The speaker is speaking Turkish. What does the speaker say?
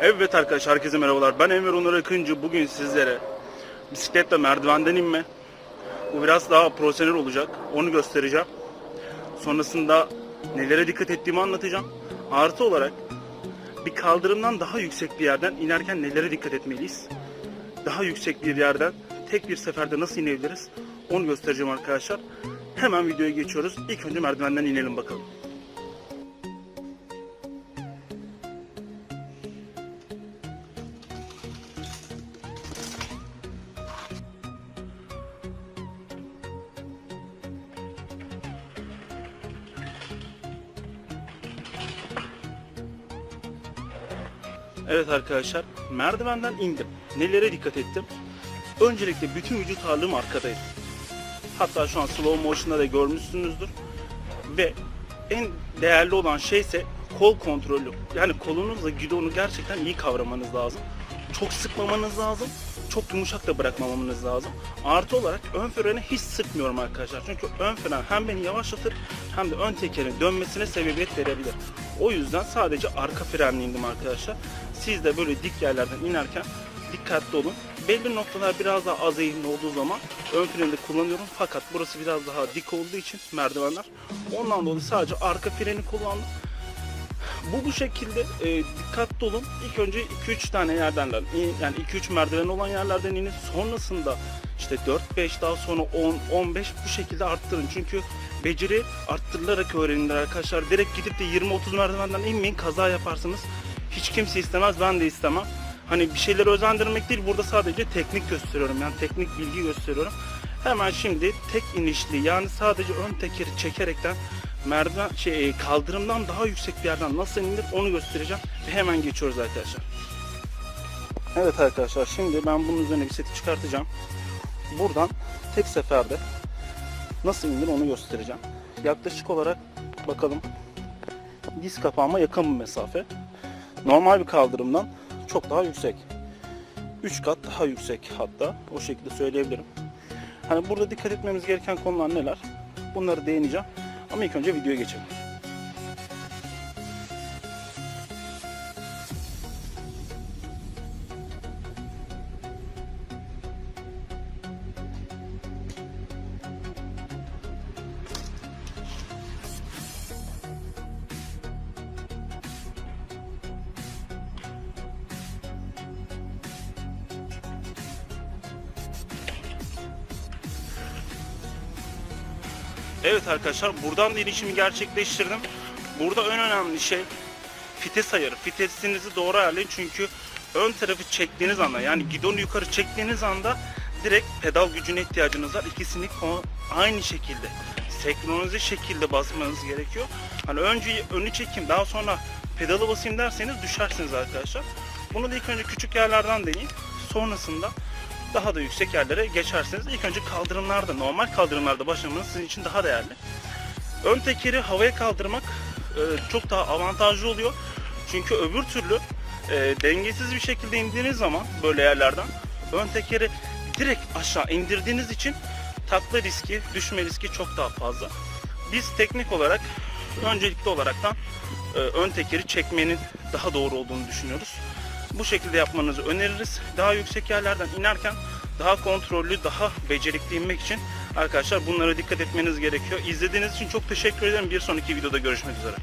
Evet arkadaşlar herkese merhabalar. Ben Enver Onur Akıncı. Bugün sizlere bisikletle merdivenden inme. Bu biraz daha profesyonel olacak. Onu göstereceğim. Sonrasında nelere dikkat ettiğimi anlatacağım. Artı olarak bir kaldırımdan daha yüksek bir yerden inerken nelere dikkat etmeliyiz? Daha yüksek bir yerden tek bir seferde nasıl inebiliriz? Onu göstereceğim arkadaşlar. Hemen videoya geçiyoruz. İlk önce merdivenden inelim bakalım. Evet arkadaşlar merdivenden indim. Nelere dikkat ettim? Öncelikle bütün vücut ağırlığım arkadaydı. Hatta şu an slow motion'da da görmüşsünüzdür. Ve en değerli olan şey ise kol kontrolü. Yani kolunuzla gidonu gerçekten iyi kavramanız lazım. Çok sıkmamanız lazım. Çok yumuşak da bırakmamanız lazım. Artı olarak ön freni hiç sıkmıyorum arkadaşlar. Çünkü ön fren hem beni yavaşlatır hem de ön tekerin dönmesine sebebiyet verebilir. O yüzden sadece arka frenle indim arkadaşlar. Siz de böyle dik yerlerden inerken dikkatli olun. Belli noktalar biraz daha az eğimli olduğu zaman ön freni de kullanıyorum. Fakat burası biraz daha dik olduğu için merdivenler. Ondan dolayı sadece arka freni kullandım. Bu bu şekilde e, dikkatli olun. İlk önce 2-3 tane yerden yani 2-3 merdiven olan yerlerden inin. Sonrasında işte 4-5 daha sonra 10-15 bu şekilde arttırın. Çünkü beceri arttırılarak öğrenilir arkadaşlar. Direkt gidip de 20-30 merdivenden inmeyin kaza yaparsınız. Hiç kimse istemez ben de istemem. Hani bir şeyleri özendirmek değil burada sadece teknik gösteriyorum yani teknik bilgi gösteriyorum. Hemen şimdi tek inişli yani sadece ön tekeri çekerekten merdiven şey kaldırımdan daha yüksek bir yerden nasıl inilir onu göstereceğim ve hemen geçiyoruz arkadaşlar. Evet arkadaşlar şimdi ben bunun üzerine bir seti çıkartacağım. Buradan tek seferde nasıl inilir onu göstereceğim. Yaklaşık olarak bakalım diz kapağıma yakın bir mesafe. Normal bir kaldırımdan çok daha yüksek. 3 kat daha yüksek hatta o şekilde söyleyebilirim. Hani burada dikkat etmemiz gereken konular neler? Bunları değineceğim. Ama ilk önce videoya geçelim. Evet arkadaşlar buradan da inişimi gerçekleştirdim. Burada en önemli şey fites ayarı. Fitesinizi doğru ayarlayın çünkü ön tarafı çektiğiniz anda yani gidonu yukarı çektiğiniz anda direkt pedal gücüne ihtiyacınız var. İkisini aynı şekilde senkronize şekilde basmanız gerekiyor. Hani önce önü çekeyim daha sonra pedalı basayım derseniz düşersiniz arkadaşlar. Bunu da ilk önce küçük yerlerden deneyin. Sonrasında daha da yüksek yerlere geçersiniz. İlk önce kaldırımlarda, normal kaldırımlarda başlamanız sizin için daha değerli. Ön tekeri havaya kaldırmak e, çok daha avantajlı oluyor. Çünkü öbür türlü e, dengesiz bir şekilde indiğiniz zaman böyle yerlerden ön tekeri direkt aşağı indirdiğiniz için takla riski, düşme riski çok daha fazla. Biz teknik olarak öncelikli olaraktan e, ön tekeri çekmenin daha doğru olduğunu düşünüyoruz. Bu şekilde yapmanızı öneririz. Daha yüksek yerlerden inerken daha kontrollü, daha becerikli inmek için arkadaşlar bunlara dikkat etmeniz gerekiyor. İzlediğiniz için çok teşekkür ederim. Bir sonraki videoda görüşmek üzere.